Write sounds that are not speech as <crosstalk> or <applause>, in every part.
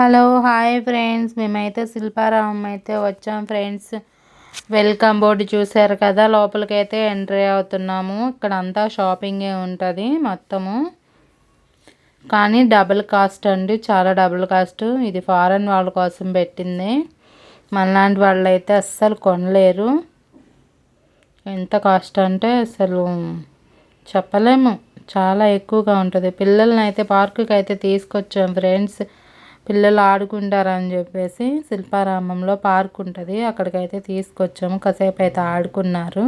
Hello hi friends. మేమైతే శిల్పారామం అయితే వచ్చాం ఫ్రెండ్స్. వెల్కమ్ బోర్డు చూసారు కదా లోపలికి అయితే ఎంట్రీ అవుతున్నాము. ఇక్కడ అంతా షాపింగే ఉంటుంది మొత్తము. కానీ డబుల్ కాస్ట్ అండి చాలా డబుల్ కాస్ట్. ఇది ఫారెన్ వాళ్ళ కోసం పెట్టింది. మనలాంటి వాళ్ళు అయితే అస్సలు కొనలేరు. ఎంత కాస్ట్ అంటే అసలు చెప్పలేము. చాలా ఎక్కువగా ఉంటుంది. పిల్లల్ని అయితే పార్కుకి అయితే తీసుకొచ్చాం ఫ్రెండ్స్. పిల్లలు ఆడుకుంటారని చెప్పేసి శిల్పారామంలో పార్క్ ఉంటుంది. అక్కడికైతే తీసుకొచ్చాము. కాసేపు అయితే ఆడుకున్నారు.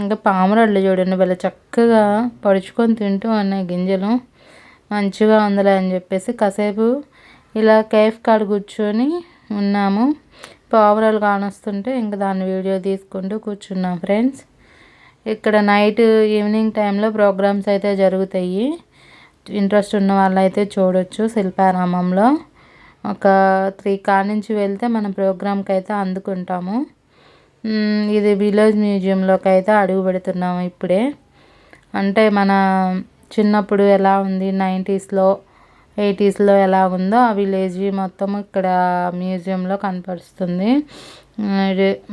ఇంకా పామురళ్ళు చూడండి. వీళ్ళు చక్కగా పడుచుకొని తింటూ ఉన్నాయి గింజలు. మంచిగా ఉందిలే అని చెప్పేసి కాసేపు ఇలా కేఫ్ కాడ కూర్చొని ఉన్నాము. పావురాలు కానొస్తుంటే ఇంకా దాన్ని వీడియో తీసుకుంటూ కూర్చున్నాం ఫ్రెండ్స్. ఇక్కడ నైట్ ఈవినింగ్ టైంలో ప్రోగ్రామ్స్ అయితే జరుగుతాయి. ఇంట్రెస్ట్ ఉన్న వాళ్ళు అయితే చూడొచ్చు శిల్పారామంలో. ఒక త్రీ కార్ నుంచి వెళ్తే మన ప్రోగ్రామ్కి అయితే అందుకుంటాము ఇది విలేజ్ మ్యూజియంలోకి అయితే అడుగు పెడుతున్నాము ఇప్పుడే. అంటే మన చిన్నప్పుడు ఎలా ఉంది నైంటీస్లో ఎయిటీస్లో ఎలా ఉందో ఆ విలేజ్ మొత్తం ఇక్కడ మ్యూజియంలో కనపరుస్తుంది.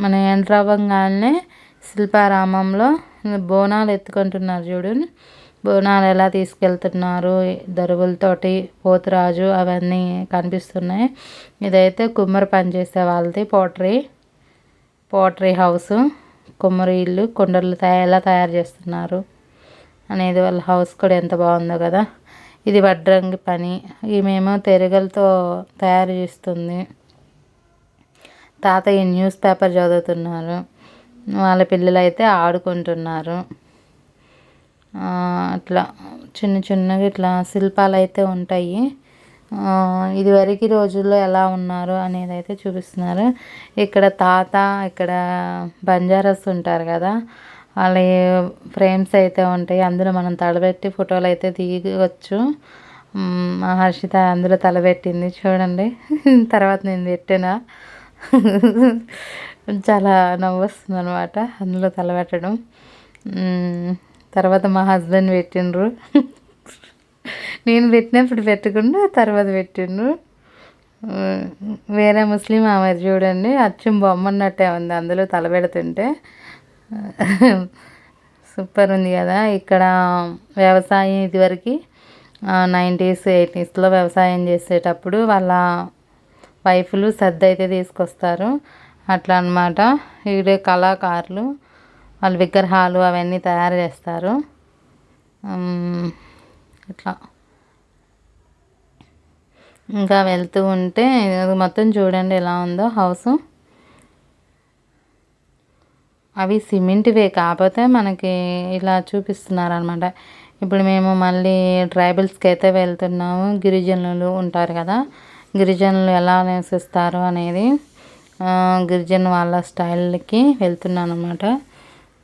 మన ఎంటర్ అవ్వగానే శిల్పారామంలో బోనాలు ఎత్తుకుంటున్నారు చూడు. బోనాలు ఎలా తీసుకెళ్తున్నారు దరువులతోటి పోతురాజు అవన్నీ కనిపిస్తున్నాయి. ఇదైతే కుమ్మరి పని చేసే వాళ్ళది పోటరీ పోట్రీ హౌస్ కుమ్మరి ఇల్లు కుండలు తయారు ఎలా తయారు చేస్తున్నారు అనేది వాళ్ళ హౌస్ కూడా ఎంత బాగుందో కదా. ఇది వడ్రంగి పని. ఈమెమో తెరగలతో తయారు చేస్తుంది. తాతయ్య న్యూస్ పేపర్ చదువుతున్నారు. వాళ్ళ పిల్లలు అయితే ఆడుకుంటున్నారు. అట్లా చిన్న చిన్నగా ఇట్లా శిల్పాలు అయితే ఉంటాయి ఇదివరకు రోజుల్లో ఎలా ఉన్నారు అనేది అయితే చూపిస్తున్నారు. ఇక్కడ తాత ఇక్కడ బంజారాస్ ఉంటారు కదా వాళ్ళ ఫ్రేమ్స్ అయితే ఉంటాయి. అందులో మనం తలబెట్టి ఫోటోలు అయితే తీయవచ్చు హర్షిత అందులో తలబెట్టింది చూడండి. <laughs> తర్వాత నేను పెట్టినా. <laughs> చాలా నవ్వు వస్తుంది అనమాట అందులో తలబెట్టడం తర్వాత మా హస్బెండ్ పెట్టిండ్రు. నేను పెట్టినప్పుడు పెట్టకుండా తర్వాత పెట్టిండ్రు. వేరే ముస్లిం ఆమె చూడండి అచ్చం బొమ్మన్నట్టే ఉంది అందులో తలబెడుతుంటే సూపర్ ఉంది కదా ఇక్కడ వ్యవసాయం ఇదివరకు నైంటీస్ ఎయిటీస్లో వ్యవసాయం చేసేటప్పుడు వాళ్ళ వైఫ్లు సర్ది అయితే తీసుకొస్తారు. అట్లా అనమాట ఈడే కళాకారులు. వాళ్ళు విగ్రహాలు అవన్నీ తయారు చేస్తారు. ఇట్లా. ఇంకా వెళ్తూ ఉంటే మొత్తం చూడండి ఎలా ఉందో హౌస్. అవి సిమెంట్వే కాకపోతే మనకి ఇలా చూపిస్తున్నారు అనమాట ఇప్పుడు మేము మళ్ళీ ట్రైబల్స్కి అయితే వెళ్తున్నాము. గిరిజనులు ఉంటారు కదా. గిరిజనులు ఎలా నివసిస్తారు అనేది గిరిజన వాళ్ళ స్టైల్కి వెళ్తున్నాను అనమాట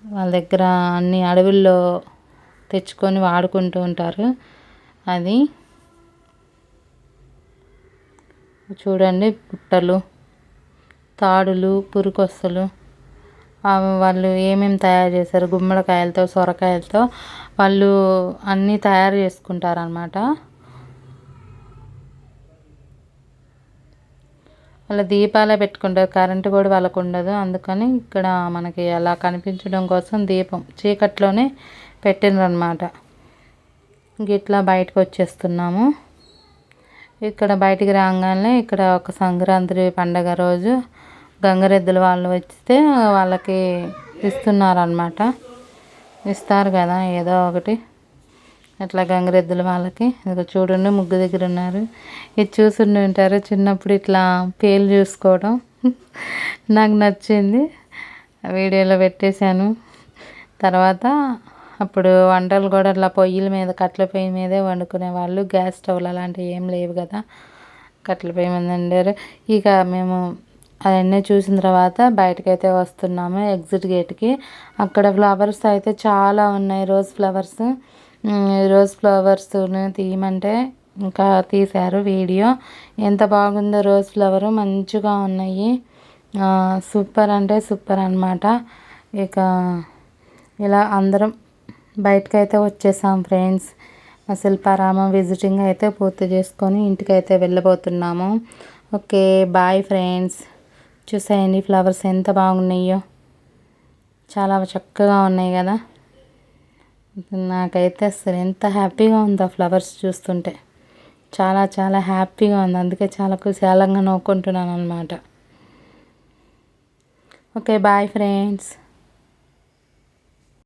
వాళ్ళ దగ్గర అన్ని అడవుల్లో తెచ్చుకొని వాడుకుంటూ ఉంటారు. అది చూడండి పుట్టలు తాడులు పురుకొస్తలు వాళ్ళు ఏమేమి తయారు చేశారు? గుమ్మడికాయలతో సొరకాయలతో వాళ్ళు అన్నీ తయారు చేసుకుంటారనమాట అలా దీపాలే పెట్టుకుంటారు. కరెంటు కూడా వాళ్ళకు ఉండదు. అందుకని ఇక్కడ మనకి అలా కనిపించడం కోసం దీపం చీకట్లోనే పెట్టినరనమాట గిట్లా బయటకు వచ్చేస్తున్నాము. ఇక్కడ బయటికి రాగానే ఇక్కడ ఒక సంక్రాంతి పండగ రోజు గంగరెద్దుల వాళ్ళు వస్తే వాళ్ళకి ఇస్తున్నారనమాట ఇస్తారు కదా ఏదో ఒకటి. అట్లా గంగరెద్దుల వాళ్ళకి. ఇదిగో చూడండి ముగ్గు దగ్గర ఉన్నారు. ఇది చూసుండి ఉంటారు? చిన్నప్పుడు ఇట్లా పేలు చూసుకోవడం. <laughs> నాకు నచ్చింది. వీడియోలో పెట్టేశాను. తర్వాత అప్పుడు వంటలు కూడా అట్లా పొయ్యిల మీద కట్టెల పొయ్యి మీదే వండుకునే వాళ్ళు. గ్యాస్ స్టవ్లు అలాంటివి ఏం లేవు కదా. కట్టెల పొయ్యి మీద వండారు. ఇక మేము అవన్నీ చూసిన తర్వాత బయటకైతే వస్తున్నాము ఎగ్జిట్ గేట్కి. అక్కడ ఫ్లవర్స్ అయితే చాలా ఉన్నాయి రోజ్ ఫ్లవర్స్. రోజ్ ఫ్లవర్స్ తీయమంటే ఇంకా తీశారు వీడియో. ఎంత బాగుందో రోజ్ ఫ్లవర్ మంచిగా ఉన్నాయి. సూపర్ అంటే సూపర్ అనమాట ఇక ఇలా అందరం బయటకైతే వచ్చేసాం ఫ్రెండ్స్ మా శిల్పారామం విజిటింగ్ అయితే పూర్తి చేసుకొని ఇంటికైతే వెళ్ళబోతున్నాము. ఓకే బాయ్ ఫ్రెండ్స్ చూసేయండి ఫ్లవర్స్ ఎంత బాగున్నాయో. చాలా చక్కగా ఉన్నాయి కదా. నాకైతే అసలు ఎంత హ్యాపీగా ఉందో ఫ్లవర్స్ చూస్తుంటే. చాలా చాలా హ్యాపీగా ఉంది. అందుకే చాలా కుశాలంగా నవ్వుకుంటున్నాను అనమాట ఓకే బాయ్ ఫ్రెండ్స్.